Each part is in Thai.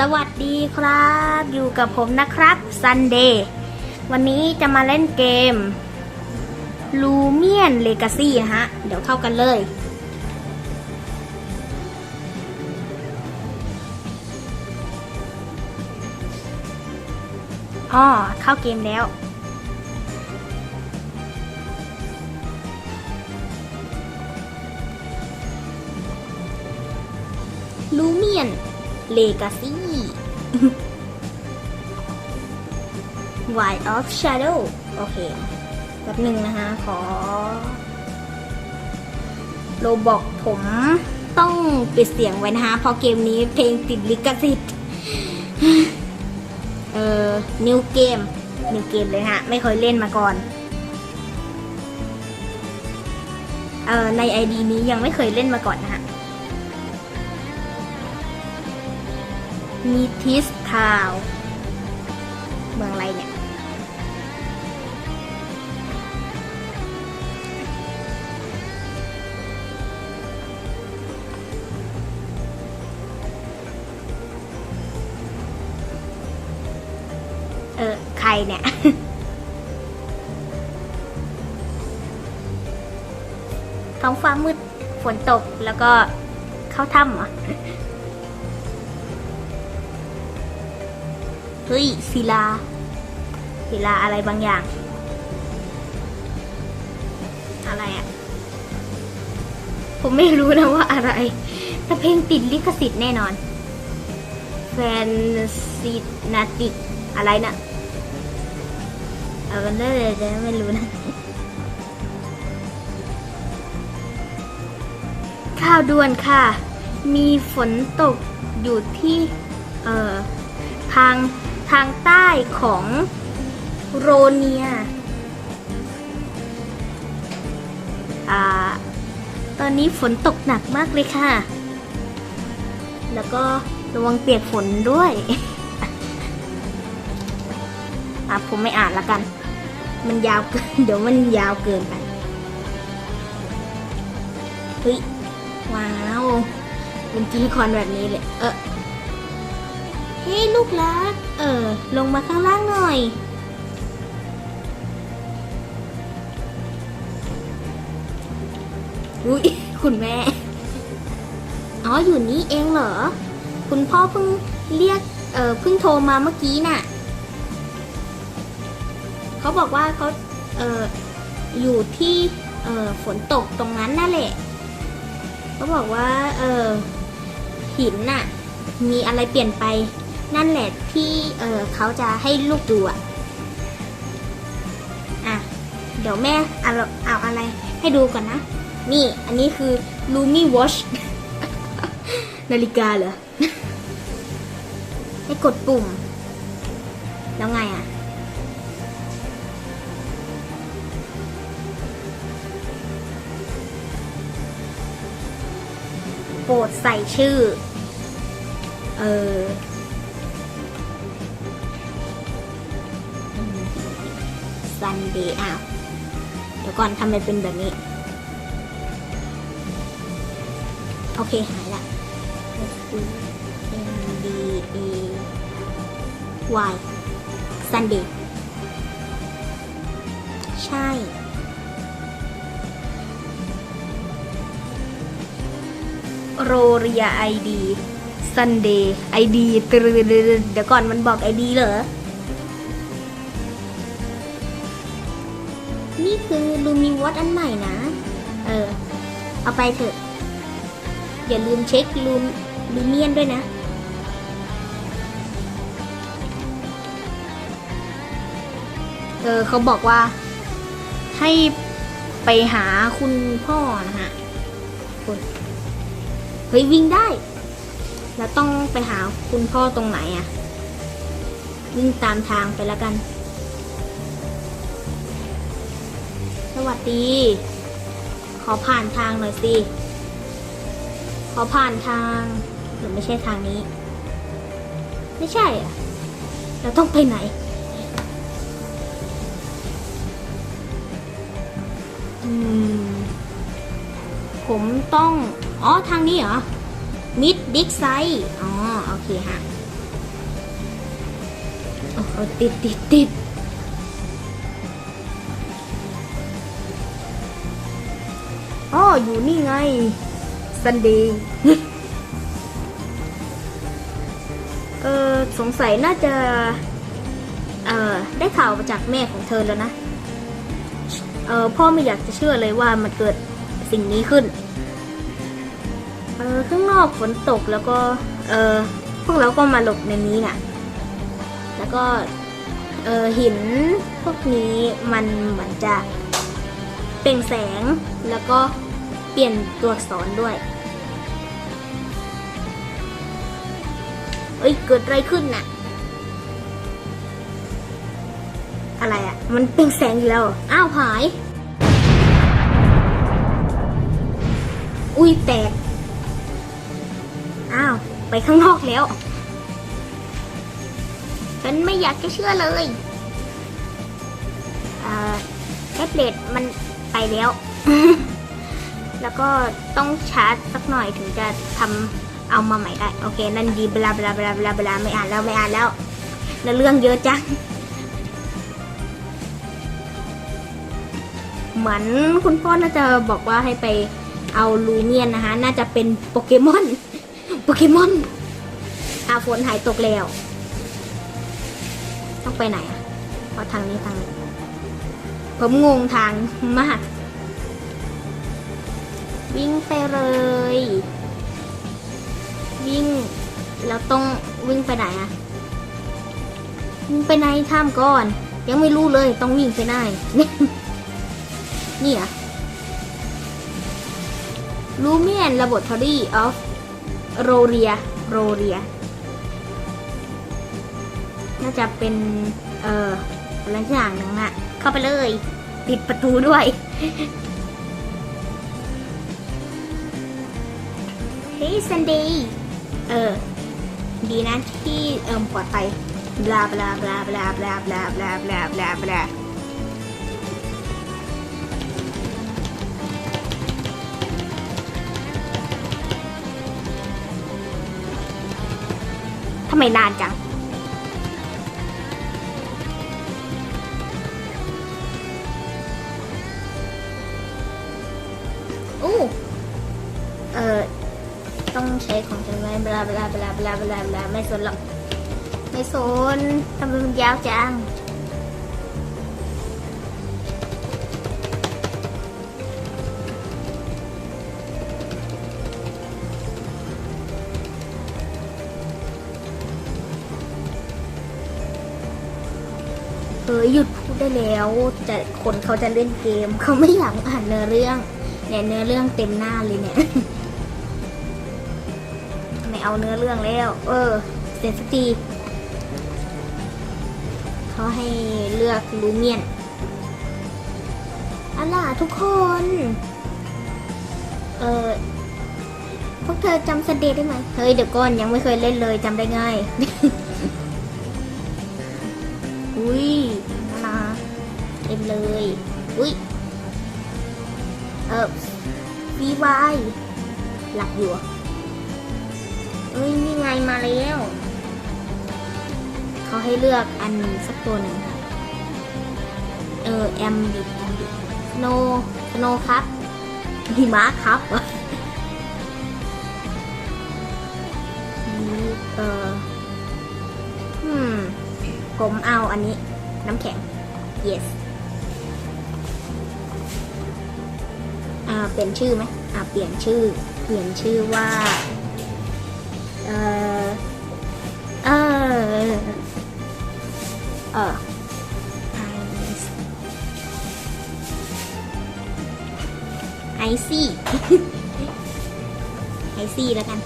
สวัสดีครับ อยู่กับผมนะครับซันเดย์วันนี้จะมาเล่นเกม Lumion Legacy นะฮะ เดี๋ยวเข้ากันเลย อ๋อ เข้าเกมแล้ว Lumion Legacy Wild of Shadow โอเคแบบหนึ่งนะคะ ขอโลบอกผมต้องปิดเสียงไว้นะคะ เพราะเกมนี้เพลงติดลิขสิทธิ์เออนิวเกมนิวเกมเลยฮะ ไม่เคยเล่นมาก่อน เอ่อ ใน ID นี้ยังไม่เคยเล่นมาก่อนนะฮะ มีทิสทาวเมืองอะไรเนี่ย เออ ใครเนี่ยท้องฟ้ามืดฝนตกแล้วก็เข้าถ้ำเหรอ เฮ้ยศิลาศิลาอะไรบางอย่าง อะไรอะ่ะ ผมไม่รู้นะว่าอะไร แต่เพลงติดลิขสิทธิ์แน่นอน แฟนซีนาติก อะไรนะ่ะเอากันได้เลยแต่ไม่รู้นะข่าวด่วนค่ะ มีฝนตกอยู่ที่ เอ่อ ทาง ทางใต้ของโรเนียอตอนนี้ฝนตกหนักมากเลยค่ะ แล้วก็ระวังเปียกฝนด้วยอะผมไม่อ่านละกัน มันยาวเกิน เดี๋ยวมันยาวเกินไป เฮ้ย ว้าว เป็นตัวละครแบบนี้เลย เออ เฮ้ลูกรัก เออ ลงมาข้างล่างหน่อย อุ้ยคุณแม่ อ๋อ อยู่นี่เองเหรอ คุณพ่อเพิ่งเรียก เออเพิ่งโทรมาเมื่อกี้น่ะ เขาบอกว่าเขา เอออยู่ที่ เออฝนตกตรงนั้นนั่นแหละ เขาบอกว่า เออหินน่ะ มีอะไรเปลี่ยนไป นั่นแหละที่เออเขาจะให้ลูกดูอะอะ เดี๋ยวแม่เอาเอาอะไรให้ดูก่อนนะ นี่อันนี้คือ Lumi Watch นาฬิกาเหรอ ให้กดปุ่ม แล้วไงอะ โปรดใส่ชื่อ เออ ซันเดย์อ้าวเดี๋ยวก่อนทำไมเป็นแบบนี้ โอเค หายละ S U N D A Y Sunday ใช่ โรเรียไอดีซันเดย์ไอดีเดี๋ยวก่อนมันบอกไอดีเหรอ นี่คือลูมิวอตอันใหม่นะ เออ เอาไปเถอะ อย่าลืมเช็คลูมลูเมียนด้วยนะ เออเขาบอกว่า ให้ไปหาคุณพ่อนะฮะคุณเฮ้ย วิ่งได้ แล้วต้องไปหาคุณพ่อตรงไหนอะ่ะวิ่งตามทางไปแล้วกัน สวัสดี ขอผ่านทางหน่อยสิ ขอผ่านทางหรือไม่ใช่ทางนี้ ไม่ใช่อะเราต้องไปไหนอืมผมต้อง อ๋อ ทางนี้เหรอ มิดดิกไซอ๋อ โอเคฮะเอาเอาติดติดติด อยู่นี่ไงซันเดย์เออสงสัยน่าจะ เออได้ข่าวมาจากแม่ของเธอแล้วนะ เออพ่อไม่อยากจะเชื่อเลยว่ามันเกิดสิ่งนี้ขึ้น เออข้างนอกฝนตกแล้วก็ เออพวกเราก็มาหลบในนี้น่ะ แล้วก็ เออหินพวกนี้มันเหมือนจะเปล่งแสงแล้วก็ เปลี่ยนตัวอักษรด้วย เอ้ย เกิดอะไรขึ้นน่ะ อะไรอะ่ะ มันเปล่งแสงอยู่แล้วออ้าวหาย อุ้ยแตก อ้าว ไปข้างนอกแล้ว ฉันไม่อยากจะเชื่อเลยเอ่อแท็บเล็ตมันไปแล้ว แล้วก็ต้องชาร์จสักหน่อยถึงจะทำเอามาใหม่ได้โอเค นั่นดีบลาบลาบลาบลาบลาไม่อ่านแล้วไม่อ่านแล้วแล้วเรื่องเยอะจังเหมือนคุณพ่อน่าจะบอกว่าให้ไปเอาลูเมียนนะคะ น่าจะเป็นโปเกมอนโปเกมอนอาฝนหายตกแล้ว ต้องไปไหนอะเพราะทางนี้ทางนี้ผมงงทางมาก วิ่งไปเลย วิ่ง แล้วต้องวิ่งไปไหนอะวิ่งไปในถ้ำก่อน ยังไม่รู้เลยต้องวิ่งไปไหน นี่เหรอะ Lumion Laboratory of Roria Roria น่าจะเป็น เอ่ออะไรสักอย่างหนึ่งอะเข้าไปเลย ปิดประตูด้วย เฮ้ยซันเดย์เออ ดีนะที่เอิมปลอดภัยบลาบลาบลาบลาบลาบลาบลาบลาบลาบลาทำไมนานจังอู้ ต้องใช้ของฉันไว้บลาบลาบลาบลาบลาบลาไม่สนหรอกไม่สนทำไมมันยาวจังเออหยุดพูดได้แล้วแต่คนเขาจะเล่นเกม เขาไม่อยากอ่านเนื้อเรื่องเนี่ยเนื้อเรื่องเต็มหน้าเลยเนี่ย เอาเนื้อเรื่องแล้ว เออ เสร็จสักทีเขาให้เลือกลูเมียนอะล่ะทุกคน เออพวกเธอจำสเดย์ได้ไหม เฮ้ย เดี๋ยวก่อนยังไม่เคยเล่นเลยจำได้ง่าย อุ้ยนานาเต็มเลย อุ้ย เออวีวายหลับอยู่ เอ้ยนี่ไงมาแล้วเขาให้เลือกอันสักตัวหนึ่งค่ะเออแอมบิดโนโนครับหิมะครับเอนี่เอออืมผมเอาอันนี้ น้ำแข็ง yes อ่าเปลี่ยนชื่อไหมอ่าเปลี่ยนชื่อ เปลี่ยนชื่อว่า เออเออเออไอซี่ไอซี่แล้วกัน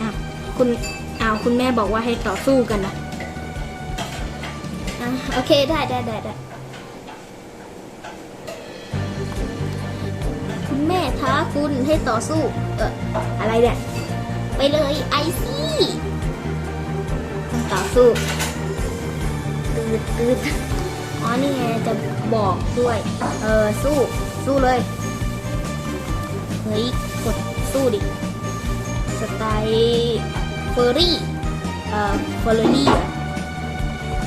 อะคุณเอาคุณแม่บอกว่าให้ต่อสู้กันนะอะโอเค ได้ได้ได้ได้ ท้าคุณให้ต่อสู้ เอออะไรเนี่ย ไปเลยไอซี่ต้องต่อสู้ตืดตืดอ๋อนี่ไงจะบอกด้วย เออสู้ สู้เลย เฮ้ย กดสู้ดิ สไตล์เฟอร์รี่ เอ่อเฟอร์รี่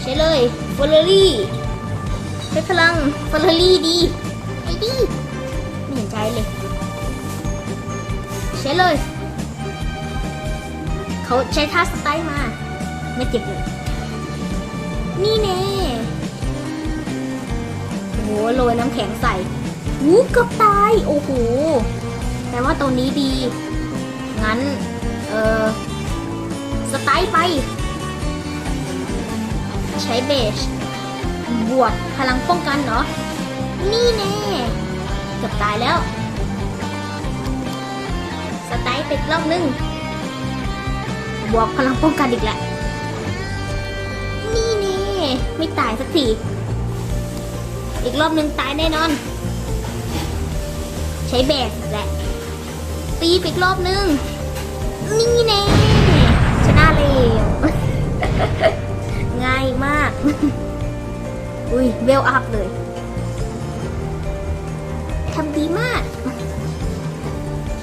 ใช้เลยเฟอร์รี่ใช้พลังเฟอร์รี่ดี ไอ้ดี ไม่เห็นใจเลย ใช้เลย เขาใช้ท่าสไตล์มา ไม่เจ็บเลย นี่แน่โอ้โหโรยน้ำแข็งใส่วูเกือบตาย โอ้โหแต่ว่าตัวนี้ดี งั้น เออสไตล์ไป ใช้เบสบวกพลังป้องกันเนาะนี่แน่เกือบตายแล้ว สไตล์ไปอีกรอบนึง บวกพลังป้องกันอีกแหละ นี่แน่ไม่ตายสักที อีกรอบนึงตายแน่นอน ใช้แบกอีกแหละ ตีไปอีกรอบนึง นี่แน่ชนะเร็ว ง่ายมาก อุ้ยเวลอัพเลยทำดีมาก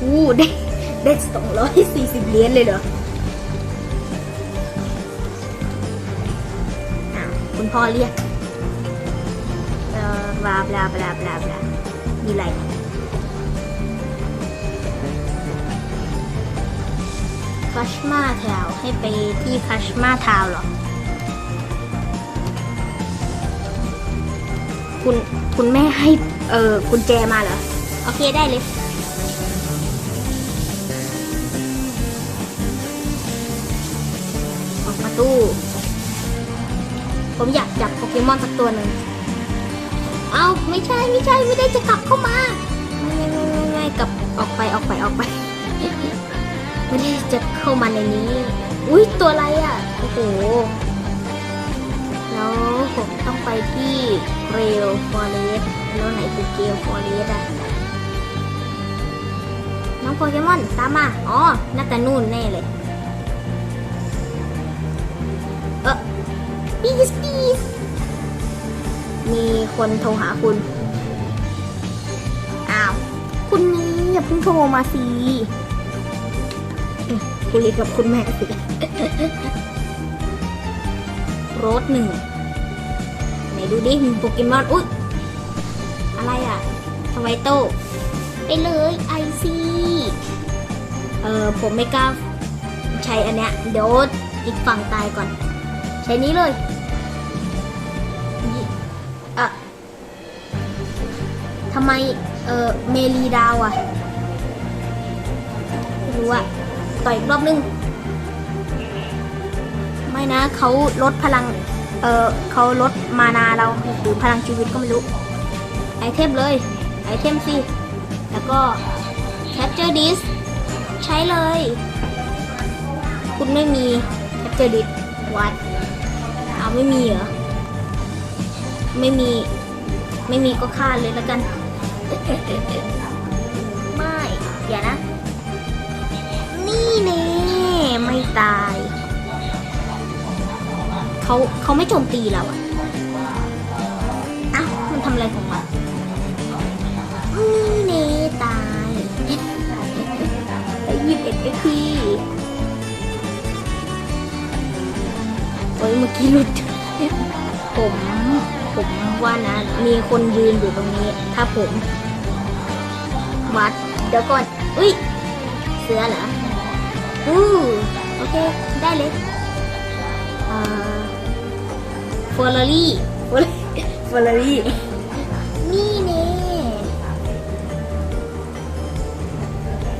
อู้ได้ ได้สองร้อยสี่สิบเหรียญเลยเหรออ้าวคุณพ่อเรียกเอ่อบลาบลาบลาบลาบลามีอะไรคัชมาทาวให้ไปที่คัชมาทาวเหรอ คุณ คุณแม่ให้ เออกุญแจมาเหรอ โอเคได้เลย ผมอยากจับโปเกมอนสักตัวหนึ่ง เอาไม่ใช่ไม่ใช่ไม่ได้จะกลับเข้ามา ไม่ไม่ไม่ไม่ไม่กลับออกไปออกไปออกไป ไม่ได้จะเข้ามาในนี้ อุ้ยตัวอะไรอะ โอ้โห แล้วผมต้องไปที่เรลฟอร์เรสแล้วไหนคือเกลฟอร์เรสอะ น้องโปเกมอนตามมา อ๋อ น่าจะนู่นแน่เลย ปีสปีสมีคนโทรหาคุณ อ้าว คุณนี้อย่าเพิ่งโทรมาสิเอ๊ะคุยกับคุณแม่สิรถหนึ่งไหนดูดิมีโปเกมอน อุ๊ย อะไรอะทวายโต ไปเลยไอซีเออผมไม่กล้าใช้อันเนี้ยเดี๋ยวอีกฝั่งตายก่อน ใช้นี้เลย ทำไมเออเมลีดาวอะไม่รู้อะต่อยอีกรอบนึง ไม่นะเขาลดพลัง เออเขาลดมานาเราหรือพลังชีวิตก็ไม่รู้ ไอเทมเลย ไอเทมสิ แล้วก็ capture this ใช้เลย คุณไม่มี capture this วัดเอาไม่มีเหรอ ไม่มี ไม่มีก็ฆ่าเลยแล้วกัน ไม่อย่านะ นี่เน่ไม่ตาย เขาเขาไม่โจมตีเราอะอ้าวมันทำอะไรของมันนี่เน่ตายไปหยิบเอ็กซ์พีโอ้ยเมื่อกี้หลุดผม ผมว่านะ มีคนยืนอยู่ตรงนี้ ถ้าผมวัดเดี๋ยวก่อน อุ้ย เสือเหรอ อู้โอเค ได้เลยเอ่อฟอร์รารี่ฟอร์รารี่นี่เน่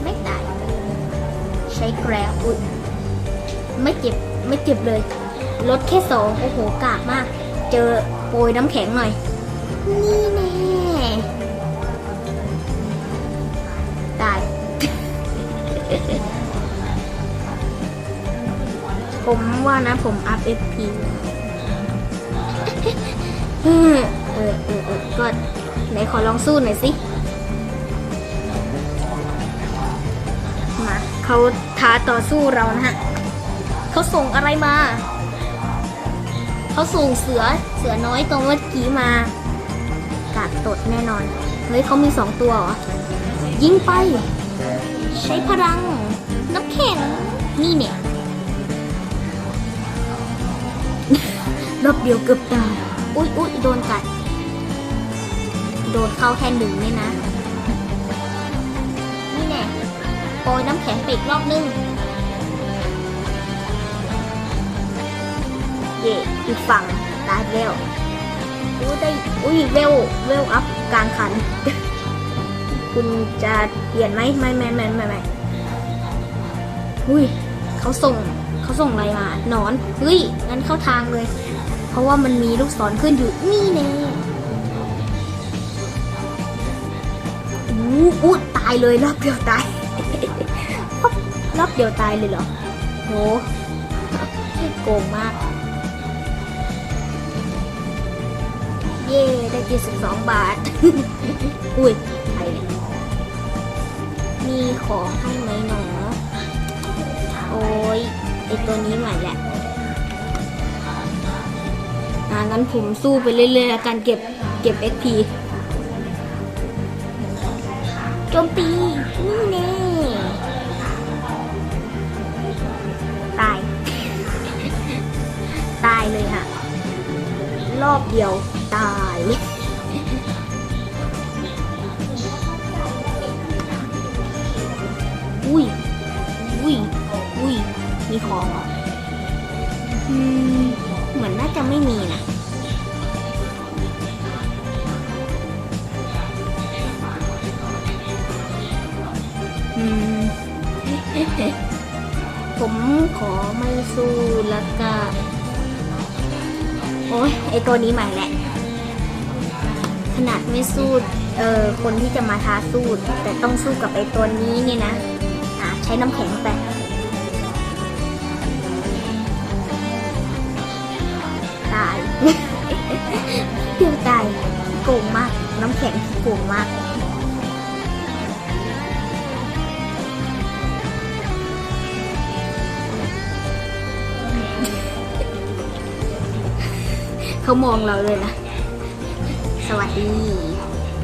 ไม่ตาย ใช้แกรบอุ้ยไม่เจ็บ ไม่เจ็บเลยลดแค่สองโอ้โห กากมาก เจอ ยน้ำแข็งหน่อย นี่แน่ตาย ผมว่านะผมอัพ FP เออเออเออเออก็ไหนขอลองสู้หน่อยสิ มาเขาท้าต่อสู้เรานะฮะ เขาส่งอะไรมา เขาส่งเสือเสือน้อยตัวเมื่อกี้มากาดตดแน่นอน เฮ้ยเขามีสองตัวเหรอ ยิงไป ใช้พลังนน้ำแข็ง นี่เนี่ยรอบเดียวเกือบตาย อุ๊ยอุ๊ยโดนกัด โดนเข้าแค่หนึ่งเนี่ยนะ นี่แน่โปรยน้ำแข็งไปอีกรอบนึง เย่อีกฝั่งตายไปแล้วอุ้ยได้อุ้ยเวลเวลอัพกลางคัน คุณจะเปลี่ยนไหมไม่ไม่ไม่ไม่ไม่อุ้ยเขาส่งเขาส่งอะไรมาหนอนเฮ้ยงั้นเข้าทางเลย เพราะว่ามันมีลูกศรขึ้นอยู่นี่แน่อู้อู้ตายเลยรอบเดียวตายรอบเดียวตายเลยเหรอโหโกงมาก เย่ได้กี่สิบสองบาท อุ้ยใครเนี่ยมีของให้ไหมหนอ โอ้ยไอตัวนี้ใหม่แหละอ่างั้นผมสู้ไปเรื่อยๆแล้วกันเก็บเก็บ XP โจมตี นี่แน่ตาย ตายเลยค่ะ รอบเดียว ตายอุ้ยอุ้ยอุ้ยมีของเหรออืมเหมือนน่าจะไม่มีนะอืมผมขอไม่สู้แล้วก็โอ้ยไอตัวนี้ใหม่แหละ ขนาดไม่สู้เอ่อคนที่จะมาท้าสู้แต่ต้องสู้กับไอ้ตัวนี้นี่นะอะใช้น้ำแข็งไปตายเดียวตายโกงมาก น้ำแข็งโกงมากเขามองเราเลยนะ สวัสดี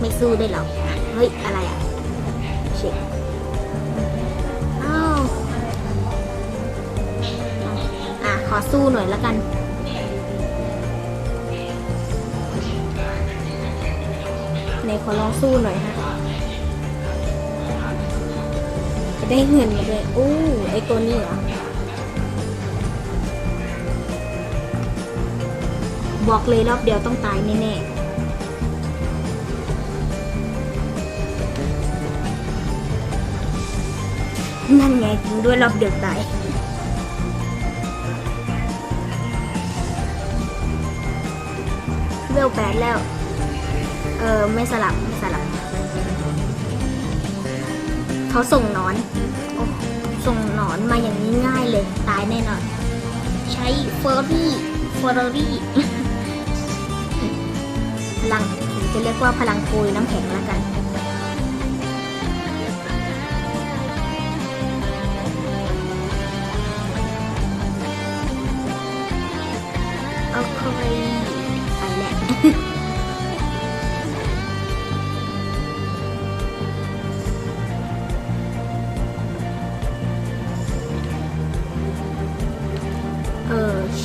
ไม่สู้ได้วยหรอเฮ้ย อะไรอะเช็คอ้าวอะ ขอสู้หน่อยแล้วกันในขอลองสู้หน่อยฮะจะได้เงินมาด้วยอู้ไอตัวนี้เหรอ บอกเลยรอบเดียวต้องตายแน่ๆ นั่นไงจริงด้วยรอบเดียวตายเวลแปดแล้ว เออไม่สลับ ไม่สลับ เขาส่งนอน โอ้ส่งนอนมาอย่างนี้ง่ายเลย ตายแน่นอน ใช้เฟอร์รี่เฟอร์รี่พลังจะเรียกว่าพลังโกยน้ำแข็งแล้วกัน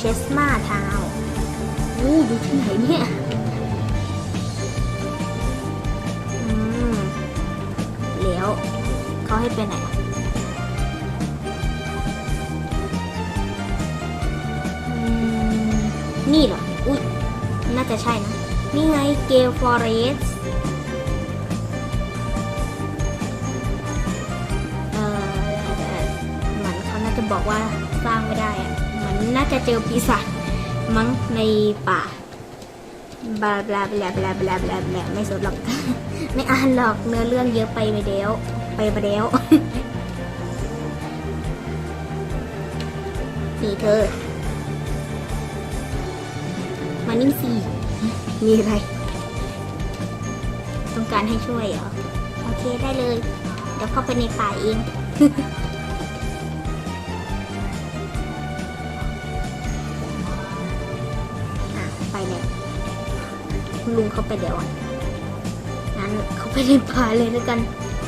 เชสมาทาวน์อู้อยู่ที่ไหนเนี่ยอืมแล้วเขาให้ไปไหนอะอืมนี่เหรอ อุ้ยน่าจะใช่นะ นี่ไงเกลฟอเรสเอ่อเหมือนเขาน่าจะบอกว่าสร้างไม่ได้อะเหมือ น่าจะเจอปีศาจมั้งในป่าบลาบลาบลาบลาบลาบลาบลาไม่สนหรอก ไม่อ่านหรอกเนื้อเรื่องเยอะไปไปเดียวไปไปเดียวนี่เธอ มานิ่งสิมีอะไร ต้องการให้ช่วยเหรอ โอเคได้เลย เดี๋ยวเข้าไปในป่าเอง ลุงเขาไปเดี๋ยวงั้นเขาไปในป่าเลยแล้วกัน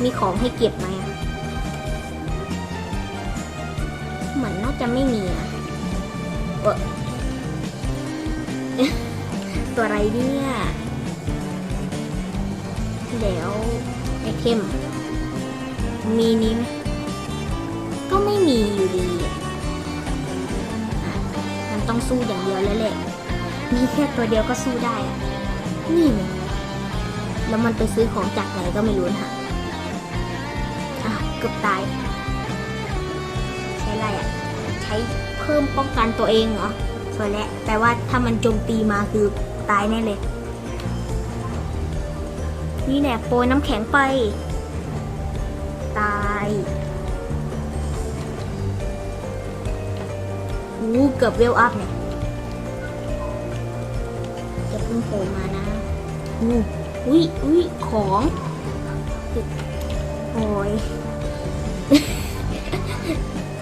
มีของให้เก็บไหมอะจะไม่มีนะเออตัวอะไรเนี่ยเดี๋ยวไอเทมมีนี้ไหมก็ไม่มีอยู่ดีมันต้องสู้อย่างเดียวแล้วแหละ มีแค่ตัวเดียวก็สู้ได้อะ นี่ไงแล้วมันไปซื้อของจากไหนก็ไม่รู้นะคะอะเกือบตาย ใช้อะไรอะ ใช้เพิ่มป้องกันตัวเองเหรอสวยแล้วแปลว่าถ้ามันโจมตีมาคือตายแน่เลย นี่แหละโปรยน้ำแข็งไป ตายอู้เกือบเวลอัพเนี่ยจะเพิ่งโผล่มานะ อู้อุ้ยอุ้ยของโอ้ย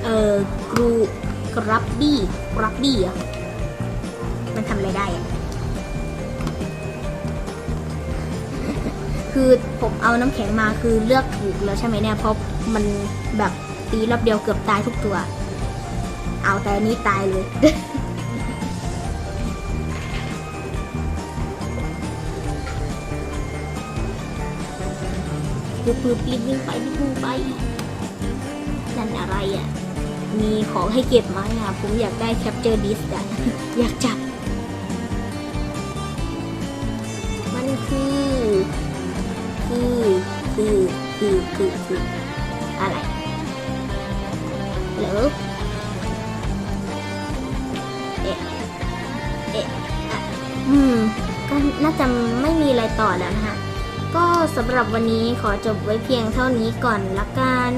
เออกรูกรับบี้กรับบี้อะมันทำอะไรได้อะคือผมเอาน้ำแข็งมาคือเลือกถูกแล้วใช่ไหมเนี่ยเพราะมันแบบตีรอบเดียวเกือบตายทุกตัว เอาแต่นี้ตายเลย คือปืนปีนวิ่งไปวิ่งไปนั่นอะไรอะ มีของให้เก็บไหมอะ ผมอยากได้แคปเจอร์ดิสอะ อยากจับ มันคือ คือคือคือคือคืออะไรหรอเอ๊ะ เอ๊ะอะอืม ก็น่าจะไม่มีอะไรต่อแล้วนะคะ สำหรับวันนี้ขอจบไว้เพียงเท่านี้ก่อนละกัน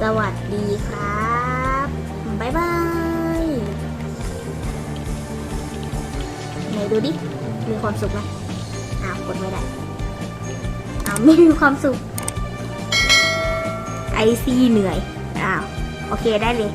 สวัสดีครับ บ๊ายบายไหนดูดิ มีความสุขไหมอ้าวกดไม่ได้ อ้าวไม่มีความสุข ไอซีเหนื่อย อ้าว โอเคได้เลย